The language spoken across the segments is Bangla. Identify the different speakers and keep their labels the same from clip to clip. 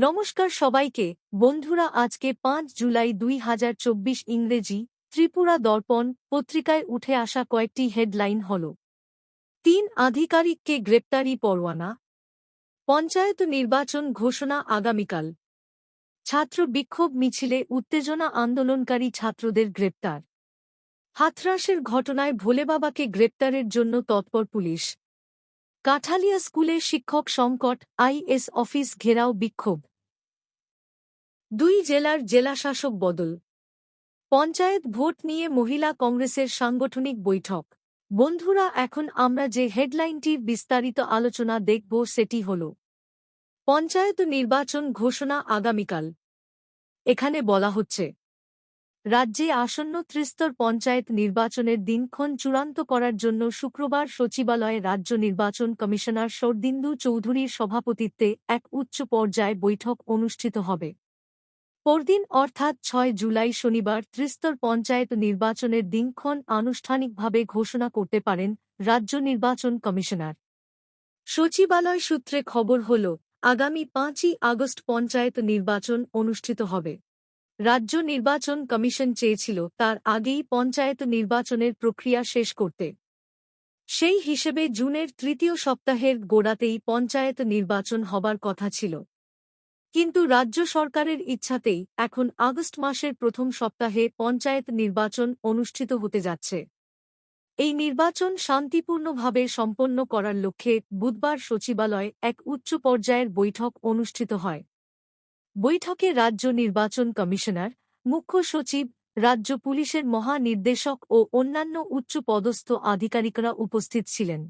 Speaker 1: নমস্কার সবাইকে। বন্ধুরা, আজকে পাঁচ জুলাই দুই হাজার চব্বিশ ইংরেজি ত্রিপুরা দর্পণ পত্রিকায় উঠে আসা কয়েকটি হেডলাইন হল। তিন আধিকারিককে গ্রেপ্তারি পরোয়ানা। পঞ্চায়েত নির্বাচন ঘোষণা আগামীকাল। ছাত্র বিক্ষোভ মিছিলে উত্তেজনা আন্দোলনকারী ছাত্রদের গ্রেপ্তার। হাথরাসের ঘটনায় ভোলেবাবাকে গ্রেপ্তারের জন্য তৎপর পুলিশ। কাঠালিয়া স্কুলে শিক্ষক সংকট, আইএস অফিস ঘেরাও বিক্ষোভ। দুই জেলার জেলাশাসক বদল। পঞ্চায়েত ভোট নিয়ে মহিলা কংগ্রেসের সাংগঠনিক বৈঠক। বন্ধুরা, এখন আমরা যে হেডলাইনটির বিস্তারিত আলোচনা দেখব সেটি হল, পঞ্চায়েত নির্বাচন ঘোষণা আগামীকাল। এখানে বলা হচ্ছে, রাজ্যে আসন্ন ত্রিস্তর পঞ্চায়েত নির্বাচনের দিনক্ষণ চূড়ান্ত করার জন্য শুক্রবার সচিবালয়ে রাজ্য নির্বাচন কমিশনার শরদিন্দু চৌধুরীর সভাপতিত্বে এক উচ্চ পর্যায়ে বৈঠক অনুষ্ঠিত হবে। পরদিন অর্থাৎ ছয় জুলাই শনিবার ত্রিস্তর পঞ্চায়েত নির্বাচনের দিনক্ষণ আনুষ্ঠানিকভাবে ঘোষণা করতে পারেন রাজ্য নির্বাচন কমিশনার। সচিবালয় সূত্রে খবর হল, আগামী পাঁচই আগস্ট পঞ্চায়েত নির্বাচন অনুষ্ঠিত হবে। রাজ্য নির্বাচন কমিশন চেয়েছিল তার আগেই পঞ্চায়েত নির্বাচনের প্রক্রিয়া শেষ করতে। সেই হিসেবে জুনের তৃতীয় সপ্তাহের গোড়াতেই পঞ্চায়েত নির্বাচন হবার কথা ছিল। কিন্তু রাজ্য সরকারের ইচ্ছাতেই এখন আগস্ট মাসের প্রথম সপ্তাহে পঞ্চায়েত নির্বাচন অনুষ্ঠিত হতে যাচ্ছে। এই নির্বাচন শান্তিপূর্ণভাবে সম্পন্ন করার লক্ষ্যে বুধবার সচিবালয়ে এক উচ্চ পর্যায়ের বৈঠক অনুষ্ঠিত হয়। বৈঠকে রাজ্য নির্বাচন কমিশনার, মুখ্য সচিব, রাজ্য পুলিশের মহানির্দেশক ও অন্যান্য উচ্চ পদস্থ আধিকারিকরা উপস্থিত ছিলেন।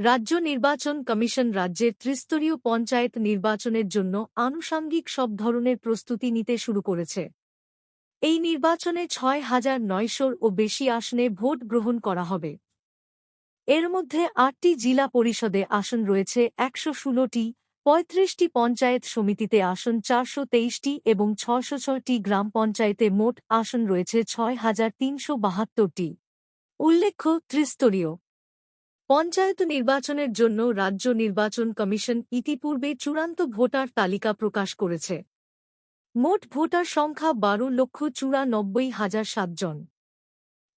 Speaker 1: রাজ্য নির্বাচন কমিশন রাজ্যের ত্রিস্তরীয় পঞ্চায়েত নির্বাচনের জন্য আনুষাঙ্গিক সব ধরনের প্রস্তুতি নিতে শুরু করেছে। এই নির্বাচনে ছয় হাজার নয়শোর ও বেশি আসনে ভোট গ্রহণ করা হবে। এর মধ্যে আটটি জেলা পরিষদে আসন রয়েছে একশো ষোলোটি, পঁয়ত্রিশটি পঞ্চায়েত সমিতিতে আসন চারশো তেইশটি এবং ছশো ছয়টি গ্রাম পঞ্চায়েতে মোট আসন রয়েছে ছয় হাজার তিনশো বাহাত্তরটি। উল্লেখ্য, ত্রিস্তরীয় পঞ্চায়েত নির্বাচনের জন্য রাজ্য নির্বাচন কমিশন ইতিপূর্বে চূড়ান্ত ভোটার তালিকা প্রকাশ করেছে। মোট ভোটার সংখ্যা বারো লক্ষ চুরানব্বই হাজার সাতজন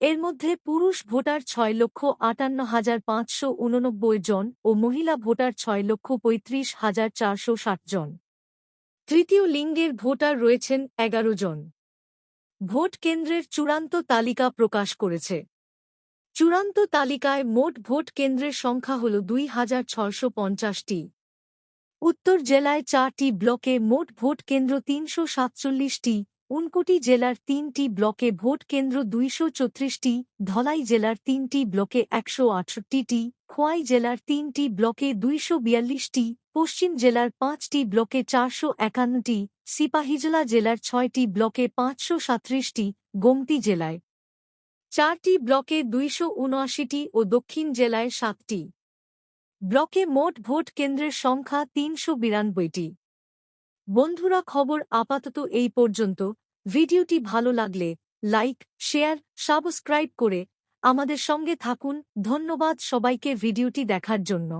Speaker 1: এর মধ্যে পুরুষ ভোটার ছয় লক্ষ আটান্ন হাজার পাঁচশো উননব্বই জন ও মহিলা ভোটার ছয় লক্ষ পঁয়ত্রিশ হাজার চারশো ষাট জন। তৃতীয় লিঙ্গের ভোটার রয়েছেন এগারো জন। ভোট কেন্দ্রের চূড়ান্ত তালিকা প্রকাশ করেছে। চূড়ান্ত তালিকায় মোট ভোট কেন্দ্রের সংখ্যা হল দুই হাজার ছশো পঞ্চাশটি। উত্তর জেলায় চারটি ব্লকে মোট ভোট কেন্দ্র তিনশো সাতচল্লিশটি, উনকোটি জেলার তিনটি ব্লকে ভোট কেন্দ্র দুইশো চৌত্রিশটি, ধলাই জেলার তিনটি ব্লকে একশো আটষট্টিটি, খোয়াই জেলার তিনটি ব্লকে দুইশো বিয়াল্লিশটি, পশ্চিম জেলার পাঁচটি ব্লকে চারশো একান্নটি, সিপাহীজলা জেলার ছয়টি ব্লকে পাঁচশো সাঁত্রিশটি গোমতি জেলায়। চারটি ব্লকে দুইশো উনআশিটি ও দক্ষিণ জেলায় সাতটি। ব্লকে মোট ভোট কেন্দ্রের সংখ্যা তিনশো বিরানব্বইটি। বন্ধুরা, খবর আপাতত এই পর্যন্ত। ভিডিওটি ভালো লাগলে লাইক, শেয়ার, সাবস্ক্রাইব করে আমাদের সঙ্গে থাকুন। ধন্যবাদ সবাইকে ভিডিওটি দেখার জন্য।